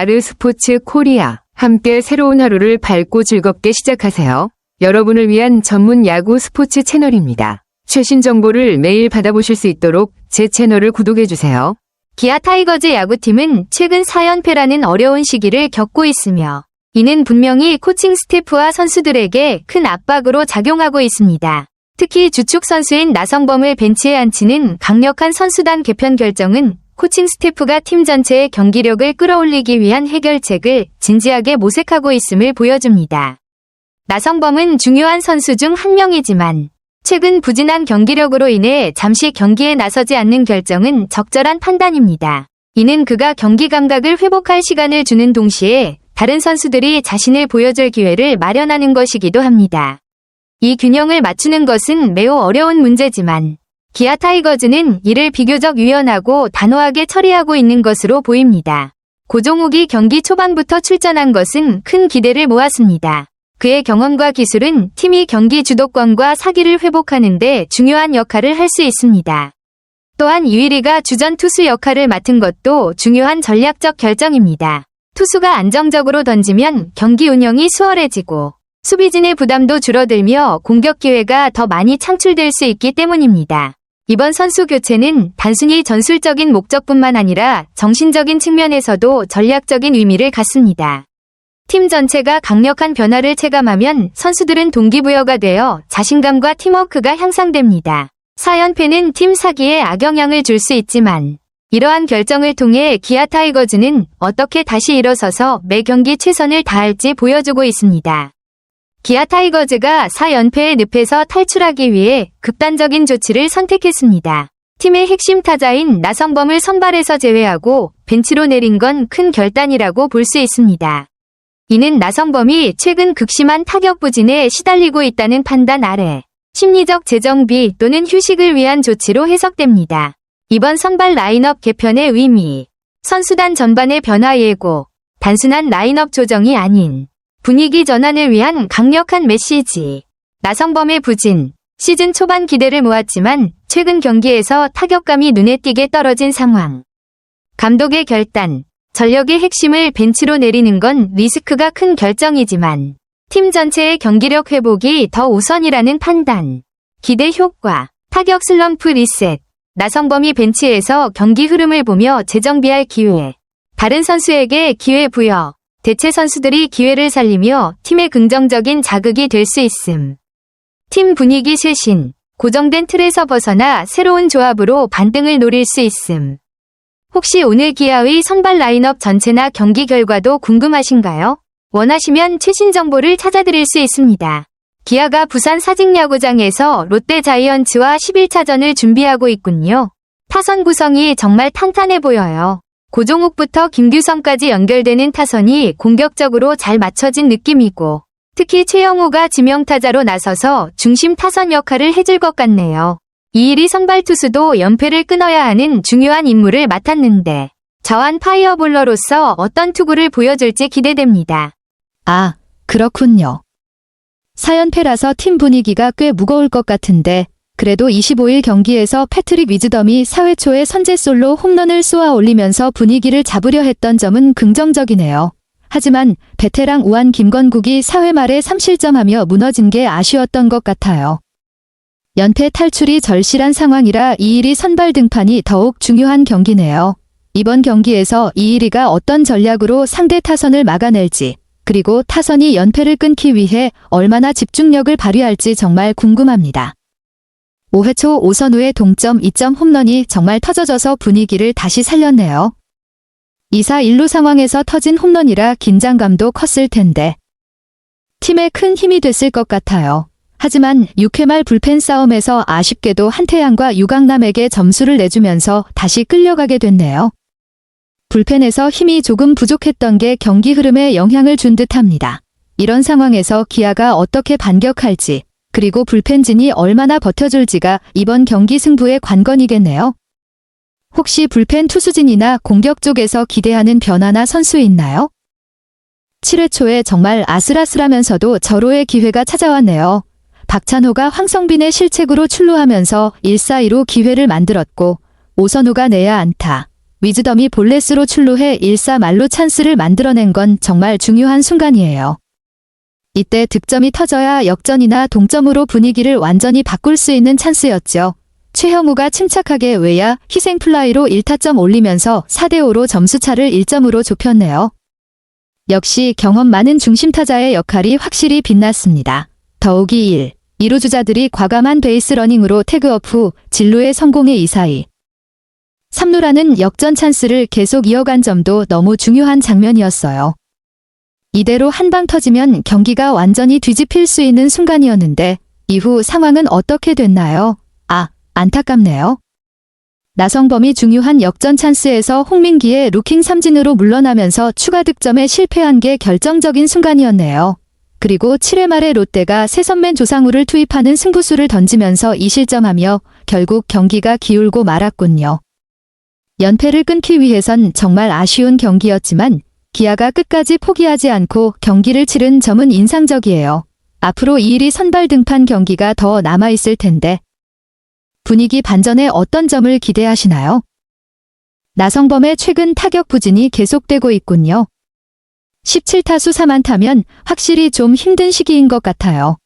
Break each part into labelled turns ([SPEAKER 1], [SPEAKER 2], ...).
[SPEAKER 1] 아르스포츠 코리아. 함께 새로운 하루를 밝고 즐겁게 시작하세요. 여러분을 위한 전문 야구 스포츠 채널입니다. 최신 정보를 매일 받아보실 수 있도록 제 채널을 구독해주세요.
[SPEAKER 2] 기아 타이거즈 야구팀은 최근 4연패라는 어려운 시기를 겪고 있으며 이는 분명히 코칭 스태프와 선수들에게 큰 압박으로 작용하고 있습니다. 특히 주축 선수인 나성범을 벤치에 앉히는 강력한 선수단 개편 결정은 코칭 스태프가 팀 전체의 경기력을 끌어올리기 위한 해결책을 진지하게 모색하고 있음을 보여줍니다. 나성범은 중요한 선수 중 한 명이지만 최근 부진한 경기력으로 인해 잠시 경기에 나서지 않는 결정은 적절한 판단입니다. 이는 그가 경기 감각을 회복할 시간을 주는 동시에 다른 선수들이 자신을 보여줄 기회를 마련하는 것이기도 합니다. 이 균형을 맞추는 것은 매우 어려운 문제지만 기아 타이거즈는 이를 비교적 유연하고 단호하게 처리하고 있는 것으로 보입니다. 고종욱이 경기 초반부터 출전한 것은 큰 기대를 모았습니다. 그의 경험과 기술은 팀이 경기 주도권과 사기를 회복하는 데 중요한 역할을 할 수 있습니다. 또한 유일이가 주전 투수 역할을 맡은 것도 중요한 전략적 결정입니다. 투수가 안정적으로 던지면 경기 운영이 수월해지고 수비진의 부담도 줄어들며 공격 기회가 더 많이 창출될 수 있기 때문입니다. 이번 선수 교체는 단순히 전술적인 목적뿐만 아니라 정신적인 측면에서도 전략적인 의미를 갖습니다. 팀 전체가 강력한 변화를 체감하면 선수들은 동기부여가 되어 자신감과 팀워크가 향상됩니다. 4연패는 팀 사기에 악영향을 줄 수 있지만 이러한 결정을 통해 기아 타이거즈는 어떻게 다시 일어서서 매 경기 최선을 다할지 보여주고 있습니다. 기아 타이거즈가 4연패의 늪에서 탈출하기 위해 극단적인 조치를 선택했습니다. 팀의 핵심 타자인 나성범을 선발에서 제외하고 벤치로 내린 건 큰 결단이라고 볼 수 있습니다. 이는 나성범이 최근 극심한 타격 부진에 시달리고 있다는 판단 아래 심리적 재정비 또는 휴식을 위한 조치로 해석됩니다. 이번 선발 라인업 개편의 의미, 선수단 전반의 변화 예고, 단순한 라인업 조정이 아닌 분위기 전환을 위한 강력한 메시지. 나성범의 부진, 시즌 초반 기대를 모았지만 최근 경기에서 타격감이 눈에 띄게 떨어진 상황. 감독의 결단, 전력의 핵심을 벤치로 내리는 건 리스크가 큰 결정이지만 팀 전체의 경기력 회복이 더 우선이라는 판단. 기대 효과, 타격 슬럼프 리셋, 나성범이 벤치에서 경기 흐름을 보며 재정비할 기회, 다른 선수에게 기회 부여, 대체 선수들이 기회를 살리며 팀의 긍정적인 자극이 될 수 있음. 팀 분위기 쇄신, 고정된 틀에서 벗어나 새로운 조합으로 반등을 노릴 수 있음. 혹시 오늘 기아의 선발 라인업 전체나 경기 결과도 궁금하신가요? 원하시면 최신 정보를 찾아드릴 수 있습니다. 기아가 부산 사직야구장에서 롯데 자이언츠와 11차전을 준비하고 있군요. 타선 구성이 정말 탄탄해 보여요. 고종욱부터 김규성까지 연결되는 타선이 공격적으로 잘 맞춰진 느낌이고, 특히 최영우가 지명타자로 나서서 중심 타선 역할을 해줄 것 같네요. 이일이 선발 투수도 연패를 끊어야 하는 중요한 임무를 맡았는데, 저한 파이어볼러로서 어떤 투구를 보여줄지 기대됩니다.
[SPEAKER 3] 아, 그렇군요. 4연패라서 팀 분위기가 꽤 무거울 것 같은데, 그래도 25일 경기에서 패트릭 위즈덤이 4회 초에 선제 솔로 홈런을 쏘아 올리면서 분위기를 잡으려 했던 점은 긍정적이네요. 하지만 베테랑 우한 김건국이 4회 말에 3실점하며 무너진 게 아쉬웠던 것 같아요. 연패 탈출이 절실한 상황이라 이일이 선발 등판이 더욱 중요한 경기네요. 이번 경기에서 이일이가 어떤 전략으로 상대 타선을 막아낼지, 그리고 타선이 연패를 끊기 위해 얼마나 집중력을 발휘할지 정말 궁금합니다. 5회 초 오선우의 동점 2점 홈런이 정말 터져져서 분위기를 다시 살렸네요. 2사 1루 상황에서 터진 홈런이라 긴장감도 컸을 텐데 팀에 큰 힘이 됐을 것 같아요. 하지만 6회 말 불펜 싸움에서 아쉽게도 한태양과 유강남에게 점수를 내주면서 다시 끌려가게 됐네요. 불펜에서 힘이 조금 부족했던 게 경기 흐름에 영향을 준 듯합니다. 이런 상황에서 기아가 어떻게 반격할지, 그리고 불펜진이 얼마나 버텨줄지가 이번 경기 승부의 관건이겠네요. 혹시 불펜 투수진이나 공격 쪽에서 기대하는 변화나 선수 있나요? 7회 초에 정말 아슬아슬하면서도 절호의 기회가 찾아왔네요. 박찬호가 황성빈의 실책으로 출루하면서 1-4-2로 기회를 만들었고 오선우가 내야 안타, 위즈덤이 볼넷으로 출루해 1사 말로 찬스를 만들어낸 건 정말 중요한 순간이에요. 이때 득점이 터져야 역전이나 동점으로 분위기를 완전히 바꿀 수 있는 찬스였죠. 최형우가 침착하게 외야 희생 플라이로 1타점 올리면서 4대5로 점수차를 1점으로 좁혔네요. 역시 경험 많은 중심타자의 역할이 확실히 빛났습니다. 더욱이 1. 2루 주자들이 과감한 베이스 러닝으로 태그업 후 진루의 성공의 이사이. 3루라는 역전 찬스를 계속 이어간 점도 너무 중요한 장면이었어요. 이대로 한방 터지면 경기가 완전히 뒤집힐 수 있는 순간이었는데 이후 상황은 어떻게 됐나요? 아, 안타깝네요. 나성범이 중요한 역전 찬스에서 홍민기의 루킹 삼진으로 물러나면서 추가 득점에 실패한 게 결정적인 순간이었네요. 그리고 7회 말에 롯데가 새선맨 조상우를 투입하는 승부수를 던지면서 2실점하며 결국 경기가 기울고 말았군요. 연패를 끊기 위해선 정말 아쉬운 경기였지만 기아가 끝까지 포기하지 않고 경기를 치른 점은 인상적이에요. 앞으로 2일이 선발 등판 경기가 더 남아있을 텐데 분위기 반전에 어떤 점을 기대하시나요? 나성범의 최근 타격 부진이 계속되고 있군요. 17타수 4만타면 확실히 좀 힘든 시기인 것 같아요.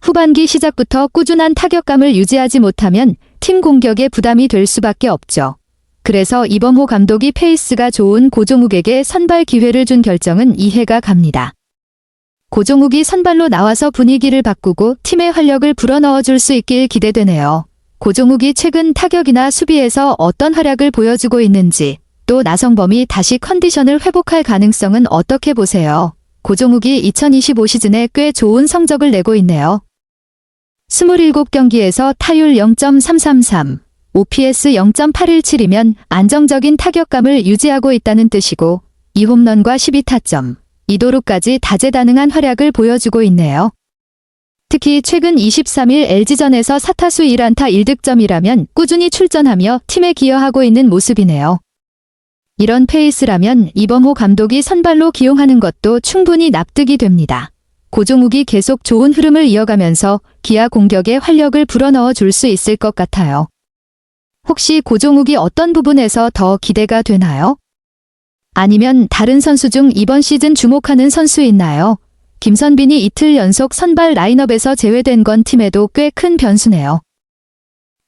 [SPEAKER 3] 후반기 시작부터 꾸준한 타격감을 유지하지 못하면 팀 공격에 부담이 될 수밖에 없죠. 그래서 이범호 감독이 페이스가 좋은 고종욱에게 선발 기회를 준 결정은 이해가 갑니다. 고종욱이 선발로 나와서 분위기를 바꾸고 팀의 활력을 불어넣어 줄 수 있길 기대되네요. 고종욱이 최근 타격이나 수비에서 어떤 활약을 보여주고 있는지, 또 나성범이 다시 컨디션을 회복할 가능성은 어떻게 보세요? 고종욱이 2025 시즌에 꽤 좋은 성적을 내고 있네요. 27경기에서 타율 0.333, OPS 0.817이면 안정적인 타격감을 유지하고 있다는 뜻이고 2홈런과 12타점, 2도루까지 다재다능한 활약을 보여주고 있네요. 특히 최근 23일 LG전에서 4타수 1안타 1득점이라면 꾸준히 출전하며 팀에 기여하고 있는 모습이네요. 이런 페이스라면 이범호 감독이 선발로 기용하는 것도 충분히 납득이 됩니다. 고종욱이 계속 좋은 흐름을 이어가면서 기아 공격에 활력을 불어넣어 줄 수 있을 것 같아요. 혹시 고종욱이 어떤 부분에서 더 기대가 되나요? 아니면 다른 선수 중 이번 시즌 주목하는 선수 있나요? 김선빈이 이틀 연속 선발 라인업에서 제외된 건 팀에도 꽤 큰 변수네요.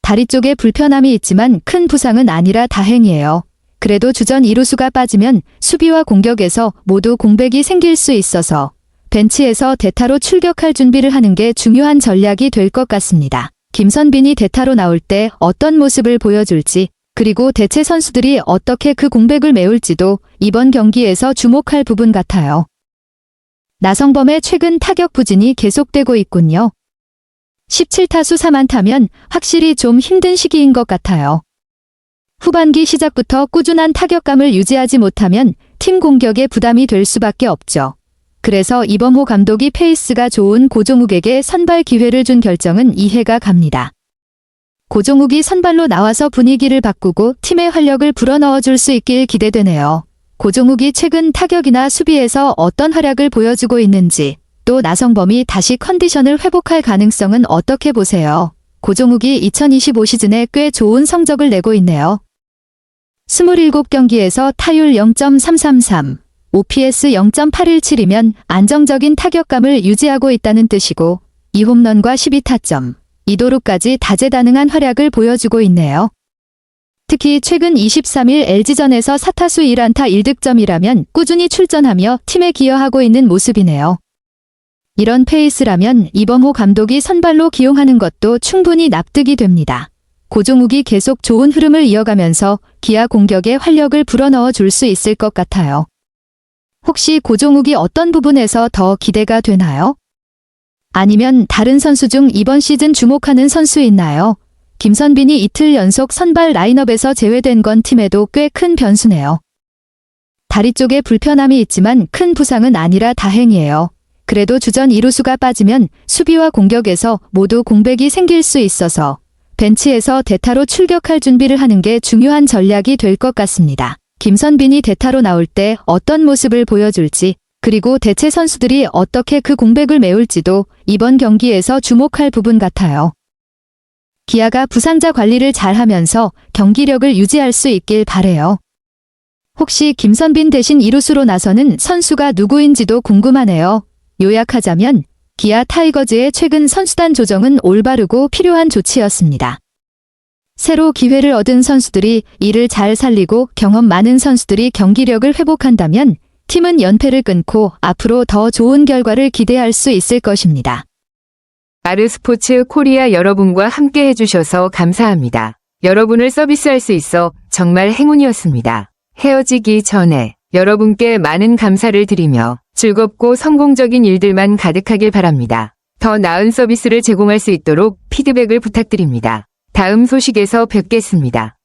[SPEAKER 3] 다리 쪽에 불편함이 있지만 큰 부상은 아니라 다행이에요. 그래도 주전 이루수가 빠지면 수비와 공격에서 모두 공백이 생길 수 있어서 벤치에서 대타로 출격할 준비를 하는 게 중요한 전략이 될 것 같습니다. 김선빈이 대타로 나올 때 어떤 모습을 보여줄지 그리고 대체 선수들이 어떻게 그 공백을 메울지도 이번 경기에서 주목할 부분 같아요. 나성범의 최근 타격 부진이 계속되고 있군요. 17타수 4만타면 확실히 좀 힘든 시기인 것 같아요. 후반기 시작부터 꾸준한 타격감을 유지하지 못하면 팀 공격에 부담이 될 수밖에 없죠. 그래서 이범호 감독이 페이스가 좋은 고종욱에게 선발 기회를 준 결정은 이해가 갑니다. 고종욱이 선발로 나와서 분위기를 바꾸고 팀의 활력을 불어넣어 줄 수 있길 기대되네요. 고종욱이 최근 타격이나 수비에서 어떤 활약을 보여주고 있는지, 또 나성범이 다시 컨디션을 회복할 가능성은 어떻게 보세요? 고종욱이 2025 시즌에 꽤 좋은 성적을 내고 있네요. 27경기에서 타율 0.333, OPS 0.817이면 안정적인 타격감을 유지하고 있다는 뜻이고 2홈런과 12타점, 2도루까지 다재다능한 활약을 보여주고 있네요. 특히 최근 23일 LG전에서 4타수 1안타 1득점이라면 꾸준히 출전하며 팀에 기여하고 있는 모습이네요. 이런 페이스라면 이범호 감독이 선발로 기용하는 것도 충분히 납득이 됩니다. 고종욱이 계속 좋은 흐름을 이어가면서 기아 공격에 활력을 불어넣어 줄 수 있을 것 같아요. 혹시 고종욱이 어떤 부분에서 더 기대가 되나요? 아니면 다른 선수 중 이번 시즌 주목하는 선수 있나요? 김선빈이 이틀 연속 선발 라인업에서 제외된 건 팀에도 꽤 큰 변수네요. 다리 쪽에 불편함이 있지만 큰 부상은 아니라 다행이에요. 그래도 주전 이루수가 빠지면 수비와 공격에서 모두 공백이 생길 수 있어서 벤치에서 대타로 출격할 준비를 하는 게 중요한 전략이 될 것 같습니다. 김선빈이 대타로 나올 때 어떤 모습을 보여줄지, 그리고 대체 선수들이 어떻게 그 공백을 메울지도 이번 경기에서 주목할 부분 같아요. 기아가 부상자 관리를 잘하면서 경기력을 유지할 수 있길 바래요. 혹시 김선빈 대신 이루수로 나서는 선수가 누구인지도 궁금하네요. 요약하자면 기아 타이거즈의 최근 선수단 조정은 올바르고 필요한 조치였습니다. 새로 기회를 얻은 선수들이 이를 잘 살리고 경험 많은 선수들이 경기력을 회복한다면 팀은 연패를 끊고 앞으로 더 좋은 결과를 기대할 수 있을 것입니다.
[SPEAKER 1] 아르스포츠 코리아 여러분과 함께 해주셔서 감사합니다. 여러분을 서비스할 수 있어 정말 행운이었습니다. 헤어지기 전에 여러분께 많은 감사를 드리며 즐겁고 성공적인 일들만 가득하길 바랍니다. 더 나은 서비스를 제공할 수 있도록 피드백을 부탁드립니다. 다음 소식에서 뵙겠습니다.